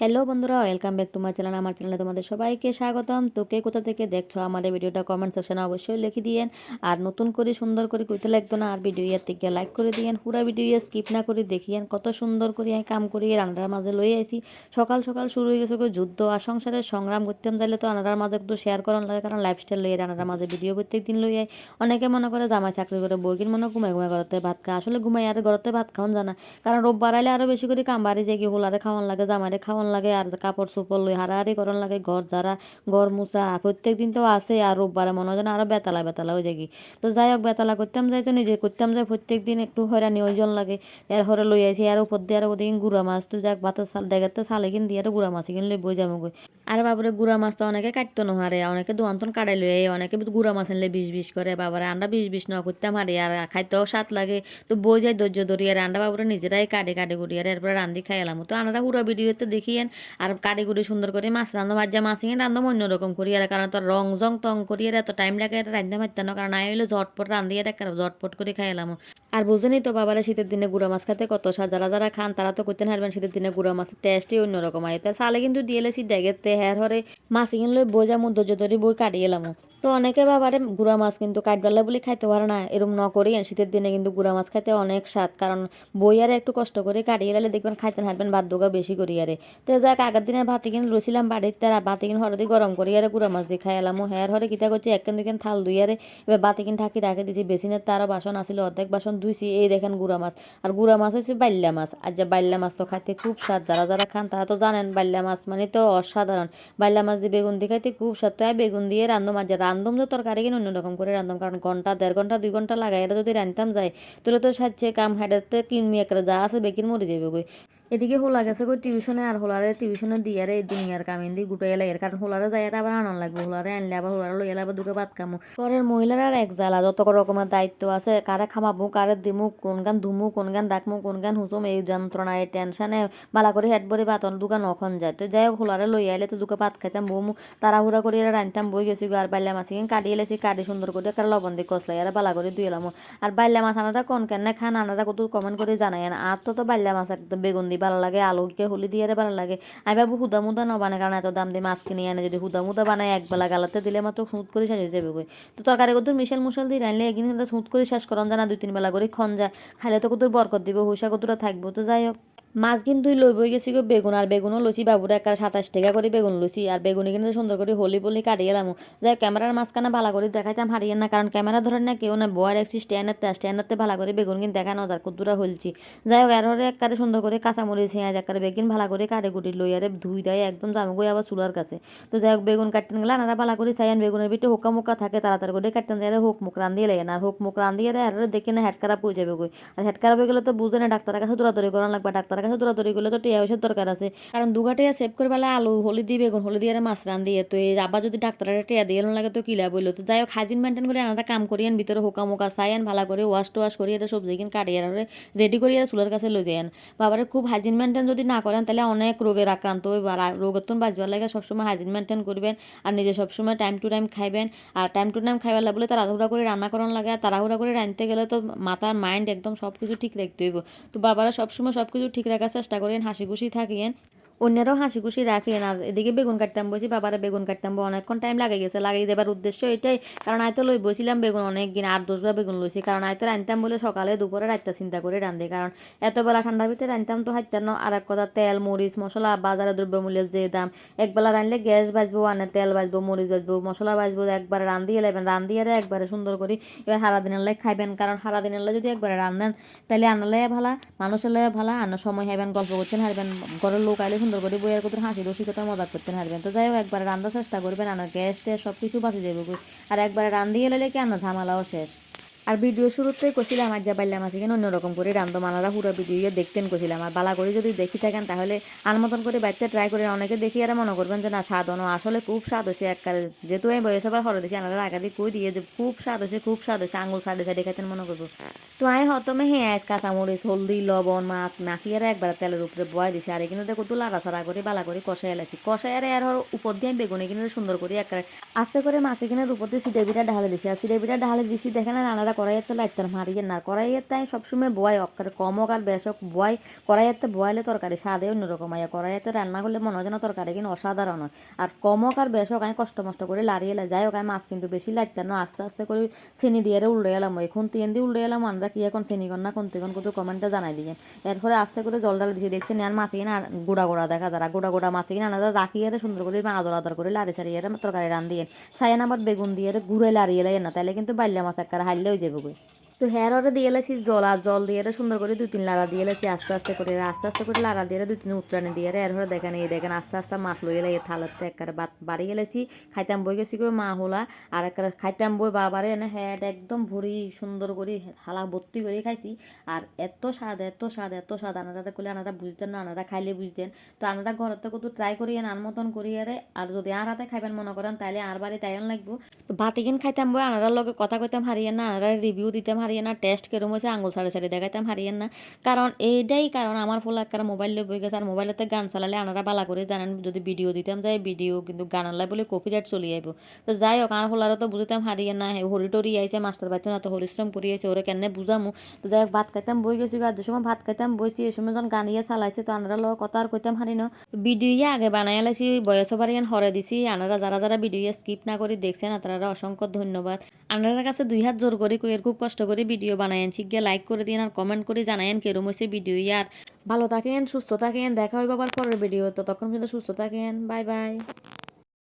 Hello বন্ধুরা, welcome back to my channel. আমার চ্যানেলে তোমাদের সবাইকে স্বাগতম। তো কে কোথা থেকে দেখছ এই ভিডিওটা কমেন্ট সেকশনে অবশ্যই লিখে দিয়েন। আর নতুন করে, সুন্দর করে কইতে লাগতো না, আর ভিডিও ইয়ার থেকে লাইক করে দিয়েন। পুরা ভিডিও স্কিপ না করে দেখিয়েন কত সুন্দর করে আমি কাম করি রান্নার মাঝে লই আইছি। সকাল সকাল শুরু হয়ে গেছে যুদ্ধ আর সংসারের সংগ্রাম করতাম যাইলে তো রান্নার মাঝে একটু শেয়ার করার লাগে, কারণ লাইফস্টাইল লইয়ে রান্নার মাঝে ভিডিও প্রত্যেক দিন লই আই। অনেকে মনে করে জামাই চাকরি করে বইকিন মনে ঘুমাই ঘুমাই ঘরতে ভাত খা আসলে ঘুমাই আর ঘরতে ভাত খাওয়ান জানা কারণ রোববার আইলে আরও বেশি করে কাম বাড়ি যায় কি হোলারে খাওয়ান লাগে, জামাইরে খাওয়ান লাগে আর কাপড় চোপড় লই হারাহারি করন লাগে, ঘর যারা ঘর মুছা, প্রত্যেক দিন তো আসে আর রোববারে মনে হয় যেন আরও বেতালা বেতালা হয়ে যায় তো যাই হোক বেতালা করতাম যাই তো নিজে করতাম যাই, প্রত্যেক দিন একটু হয়রানি ওইজন লাগে। এর হরে লই আইছি আর উপর দিয়ে আর ওদিন গুড়া মাছ তো যাক ভাতের সাল ডেগাতে সালে কিন দিয়ে আর গুড়া মাছ কিন লই বই যাব আর বাবুরে, গুড়া মাছ তো অনেকে কাটতো না হারে, অনেকে দোয়ান্তন কাটাই লই অনেকে গুড়া মাছ আনলে বিষ বিষ করে, বাবারে আন্ডা বিষ বিষ ন করতাম হারে, আর খাইতেও স্বাদ লাগে। তো বই যায় ধৈর্য ধরি, আর আন্ডা বাবুরে নিজেরাই কাটে কাটে গুড়ি আর এরপরে রান্ধি খাই এলাম তো আনারা পুরো ভিডিওতে দেখিয়েন আর কুটি সুন্দর করে মাছ রান্ধো ভাজা মাছ ইয়ে রান্ধো অন্যরকম করি আর কারণ তোর রং জং টং করি আর এত টাইম লাগে রান্ধতে পারতাম না। কারণ আই হইল ঝটপট রান্ধি আর ঝটপট করে খাই এলাম। আর বুঝেনি তো বাবারা শীতের দিনে গুঁড়া মাছ খাতে কত সাজারা যারা যারা খান তারা তো করতে হারবেন, শীতের দিনে গুঁড়া মাছের টেস্টই অন্যরকম আয় তার সালে কিন্তু দিয়ে এলেছি ডেগেতে হ্যার হরে মাছ ইগিন বোঝা বই যদি বই কাটিয়ে এলাম। তো অনেকে বাবারে গুড়া মাছ কিন্তু কাঠবেলা বলে খাইতে পারে না, এরম ন করি শীতের দিনে কিন্তু গুড়া মাছ খাইতে অনেক স্বাদ। কারণ বই আর একটু কষ্ট করে কাটিয়ে এলে দেখবেন খাইতে হাঁটবেন বাদ দোগা বেশি করি আরে। তো যাক আগের দিনে ভাতি কিনে লইছিলাম বাড়িতে তারা বাতি কিনে হরদি গরম করি আরে গুড়া মাছ দিয়ে খাই এলাম। হ্যার হরে কিতা করছি একখান দুইখান থাল দুই আরে, এবার বাতি কিনে ঠাকি রাখে দিছি, বেসিনের তারও বাসন আসিল, অর্ধেক বাসন ধুইছি, এই দেখেন গুড়া মাছ। আর গুড়া মাছ হচ্ছে বাইল্লা মাছ। আর যে বাইল্লা মাছ তো খাইতে খুব স্বাদ, যারা যারা খান তারা তো জানেন বাইল্লা মাছ মানে তো অসাধারণ। বাইল্লা মাছ দিয়ে বেগুন দিয়ে খাইতে খুব স্বাদ, তো বেগুন দিয়ে রান্ধম আর যে রান্ধম তো তরকারি কিনে অন্যরকম করে রান্ধম কারণ ঘণ্টা, দেড় ঘণ্টা, দুই ঘণ্টা লাগাই এটা যদি রান্ধতাম যায়, তাহলে তো সাচ্ছে কাম হাইডাতে কিনমি একটা যা আছে বেকিন মরে যাবে গই এদিকে হোলা গেছে কই টিউশনে আর হোলারে টিউশনে দিয়ে আর এই দুনিয়ার কামিন দিয়ে গুটাই এলাই। কারণ হোলারে যাই আবার আনন্দ লাগবে। হোলারে আনলে আবার হোলারে লই আবার দুকে ভাত খামো। ঘরের মহিলার আর এক জ্বালা। যত রকমের দায়িত্ব আছে, কারে খামাবো, কারে দিমু, কোন গান ধুমু, কোন গান ডাকমু, কোন গান হুসুম, এই যন্ত্রণা, এই টেনশনে বালা করে হেড ভরে ভাত দোকান অখন যায়। তো যাই হোলারে লই আইলে তো দুকে ভাত খাইতাম বমু তাড়াহুড়া করে এরা রান্তাম বই গেছি আর বাইলা মাছ কাটি এলেছি কাটি সুন্দর করে কার লবণ দিয়ে কষলাই আর বালা করে দুই আর বাইলা মাছ আনাটা কোন কেন খান আনাটা কত কমেন্ট করে জানাই আর তো তো বাইলা মাছ একদম বেগুন দিয়ে ভালো লাগে আলু কে হলি দিয়ে ভালো লাগে। আমি ভাবু হুদা মুদা না কারণ এত দাম দিয়ে মাছ কিনে আনে। যদি হুদা মুদা বানায় একবেলা গালাতে দিলে মাত্র সুঁত করে শেষ হয়ে যাবে গই তো তরকারি কত মিশাল মুশাল দিয়ে রানলে একদিন সুঁত করে শেষ করন জানা, দুই তিন বেলা করে খন যায়। খাইলে তো কত বরকত দিব হুসা কতটা থাকব, তো যাই হোক মাছ কিন্তু লই বই গেছি গো বেগুন, আর বেগুনও লইছি বাবুরা একটা সাতাশ টাকা করে বেগুন লইছি। আর বেগুনে কিন্তু সুন্দর করে হলি বলি কাটিয়ে এলাম যাই ক্যামেরার মাঝখানে ভালো করে দেখাইতাম হারিয়ে না, কারণ ক্যামেরা ধরেন না কেউ না বয়ার একছি স্ট্যান্ডারতে স্ট্যান্ডারতে ভালো করে বেগুন কিন্তু দেখানো যার কুদ্দুরা হলছি। যাই হোক এর একবারে সুন্দর করে কাঁচামরিচ পেঁয়াজ একবারে বেগুন ভালো করে কাটে কুটি লই, আরে ধুই দেয় একদম জামু গই আবার চুলার কাছে। তো যাই হোক, বেগুন কাটতেন গেলে আনারা ভালো করে চাইন বেগুনের ভিতরে হোকা মুখা থাকে, তাড়াতাড়ি করে কাটতেন যায় হোক মুখ রান্ধিয়ে লাগে আর হোক মুখ রান্ধিয়ে আর দেখে না হেড খারাপ হয়ে যাবে গই আর হেড খারাপ হয়ে গেলে তো বুঝে না, ডাক্তারের কাছে দৌড়াদৌড়ি করানো লাগবে, ডাক্তারের কাছে দৌড়াদৌড়ি করলে তো টিয়া ওষুধ দরকার আছে। কারণ দুগা টিয়া সেভ করে পেলে আলু হলি দিয়ে বেগুন হলি দিয়ে মাছ রান দিয়ে তো এই যদি ডাক্তারের টিয়া দিয়ে লাগে তো কিলা বলল তো যাই হোক হাজিন মেনটেন করে আনাটা কাম করি আন, ভিতরে হোকা মোকা চাই আন, ভালো করে ওয়াশ টোয়াশ করি, এটা সবজি কিন কাটি আর রেডি করি আর চুলার কাছে লই যান বাবারে খুব হাইজিন মেনটেন যদি না করেন, তাহলে অনেক রোগের আক্রান্ত হইব আর রোগের তো বাঁচবার লাগে, সবসময় হাইজিন মেনটেন করবেন, আর নিজে সবসময় টাইম টু টাইম খাইবেন। আর টাইম টু টাইম খাইবার লাগলে তাড়াহুড়া করে রান্না করানো লাগে, আর তাড়াহুড়া করে রাঁধতে গেলে তো মাথার মাইন্ড একদম সব কিছু ঠিক রাখতে হইব। তো বাবারা সবসময় সব কিছু ঠিক রাখার চেষ্টা করেন হাসি খুশি থাকিয়েন। অন্যরাও হাসি খুশি রাখেন। আর এদিকে বেগুন কাটতাম বসি বাবারা, বেগুন কাটতাম অনেকক্ষণ টাইম লাগে গেছে লাগিয়ে দেবার উদ্দেশ্য এটাই। কারণ আয়তো লই বসিলাম বেগুন অনেক দিন আট দশবার বেগুন লইছি। কারণ আয়তো রাঁধতাম বলে সকালে দুপুরে রাতটা চিন্তা করে রান্ধে কারণ এত বেলা ঠান্ডার ভিতরে রাঁধতাম তো হাইতাম না। আর এক কথা, তেল, মরিচ, মশলা, বাজারে দ্রব্যমূল্যের যে দাম, একবেলা রাঁধলে গ্যাস বাজবো, আনে তেল বাজবো, মরিচ বাজবো, মশলা বাজবো, একবারে রান্ধিয়ে লেবেন রান্ধিয়ে একবারে সুন্দর করে। এবার সারা দিনের লাই খাইবেন। কারণ সারা দিনের লাই যদি একবারে রান্ধেন তাহলে আনালে ভালা, মানুষের লাই ভালা, আনার সময় হাইবেন গল্প করছেন হারবেন ঘরের লোক আইলে সুন্দর করে বইয়ের কথা হাসি রসিকতা মজা করতে হারবেন তো যাই হোক, একবারে রান্নার চেষ্টা করবেন আনার গ্যাস ট্যাস সব কিছু বাঁচে যাবে আর একবারে রান্ধিয়ে এলে কি ঝামেলাও শেষ। আর ভিডিও শুরুতেই কছিলাম আজ যা পাইলাম আছে কেন অন্যরকম করে রান্ধো মানারা পুরো ভিডিও দেখতেন কছিলাম আর বালা করে যদি দেখি থাকেন, তাহলে আন মতন করে বাচ্চা ট্রাই করে অনেকে দেখি আর মনে করবেন যে, না, স্বাদ অন আসলে খুব স্বাদ হয়েছে একবারে যেহেতু আমি বয়স আবার হরে দিয়েছি আনারা আগে দিয়ে কই দিয়ে যে খুব স্বাদ হয়েছে খুব স্বাদ হয়েছে আঙুল সাইডে সাইডে খাইতেন মনে করব। তো আমি হতমে হ্যাঁ কাঁচামরিচ, হলদি, লবণ, মাছ মাখিয়ে আর একবার তেলের উপরে বয় দিছি। আর এখানে দেখো তো লাড়া সাড়া করে বালা করে কষাই এলাছি কষাই আর আর উপর দিয়ে আমি বেগুনে কিনে সুন্দর করে একবারে আস্তে করে মাছ এখানে উপর দিয়ে সিটে বিটা ঢালে দিছি। আর সিটে বিটা ঢালে দিছি, দেখেন আর কড়াইতে লাগতে মারিয়ে না। কড়াইতে সবসময় বয় অক্কারে কম হোক আর বেশ বয় কড়াইতে বয়ালে তরকারি স্বাদে অন্যরকম হয়। কড়াইতে রান্না করলে মনে হয় যেন তরকারি কিন্তু অসাধারণ হয়। আর কম হোক আর বেশ আমি কষ্ট মষ্ট করে লাড়িয়ে যাই হোক, আমি মাছ কিন্তু বেশি লাগতে না। আস্তে আস্তে করে চিনি দিয়ে উল্টে এলাম ওই খুন্তি এন দিয়ে উল্টে এলাম আমরা কি এখন চিনি কন না খুন্তি কন কিন্তু কমেন্টে জানাই দিয়ে এরপরে আস্তে করে জল ডাল দিয়েছি দেখছি আর মাছ কিনা গোড়া গোড়া দেখা যারা। গোড়া গোড়া মাছ কিনা আনারা রাখিয়ে সুন্দর করে আদর আদর করে লাড়ি সারিয়ে তরকারি রান দিয়ে সাইন আবার বেগুন দিয়ে ঘুরে লাড়িয়ে লাই না তাহলে কিন্তু বাইলা মাছ একটা হাইলে হয়ে যাবে গো। তো হেয়ার অর্ডার দিয়ে এলেছি জল জল দিয়ে সুন্দর করে দুই তিন লাড়া দিয়ে এলেছি আস্তে আস্তে করে, আস্তে আস্তে করে লাড়া দিয়ে দুই তিন উত্তরানি দিয়ে এর। হরে দেখেন, এই দেখেন, আস্তে আস্তে মাছ লই এলে এই থালাতে একবারে বাড়ি গেলেছি খাইতাম বই গেছি করে মা হোলা, আর একবারে খাইতাম বই বাবারে, এনে হেড একদম ভরি সুন্দর করে থালা ভর্তি করে খাইছি। আর এত স্বাদ এত স্বাদ এত স্বাদ আনারা করলে আনারা বুঝতেন না আনারা খাইলে বুঝতেন। তো আনারা ঘরতে কত ট্রাই করি আন মতন করি আরে যদি আর হাতে খাইবেন মনে করেন তাহলে আর বাড়ি তাইন লাগবো। তো বাতিকিন খাইতাম বই, আনারার লগে কথা কইতাম হারিয়ে না আনারা রিভিউ দিতাম হারিয়ে না টেস্ট কেরম হয়েছে আঙুল সাড়ে সাড়ে দেখাইতাম হারিয়ে না কারণ এইটাই কারণ আমার ফোলা একটা মোবাইল বই গেছে আর মোবাইলেতে গান চালালে আনারা বালা করে জানেন, যদি ভিডিও দিতাম যাই ভিডিও কিন্তু গান আনলাই বলে কপিরাইট চলে আইব। তো যাই হোক, আমার ফোলারও তো বুঝতাম হারিয়ে না হরি টরি আইছে, মাস্টার বাইতো না তো হরিশ্রম করি আইছে, ওরে কেন বুঝামু? তো যাই হোক, ভাত খাইতাম, বই গেছি আর যে সময় ভাত খাইতাম বইছি এই সময় যখন গান ইয়ে চালাইছে, তো আনারা লগে কথা আর কইতাম হারি না ভিডিও ইয়ে আগে বানাই লাইছি বয়স বাড়িয়ান হরে দিছি, আনারা যারা যারা ভিডিও স্কিপ না করে, দেখছেন আপনারা অসংখ্য ধন্যবাদ। আপনার কাছে দুই হাত জোর করে খুব কষ্ট করে। ভিডিও বানায়েন গিয়ে লাইক করে দিন আর কমেন্ট করে জানায়েন কেরম হয়েছে ভিডিও আর ভালো থাকেন, সুস্থ থাকেন, দেখা হইব আবার পরের ভিডিও তো। তখন কিন্তু সুস্থ থাকেন বাই বাই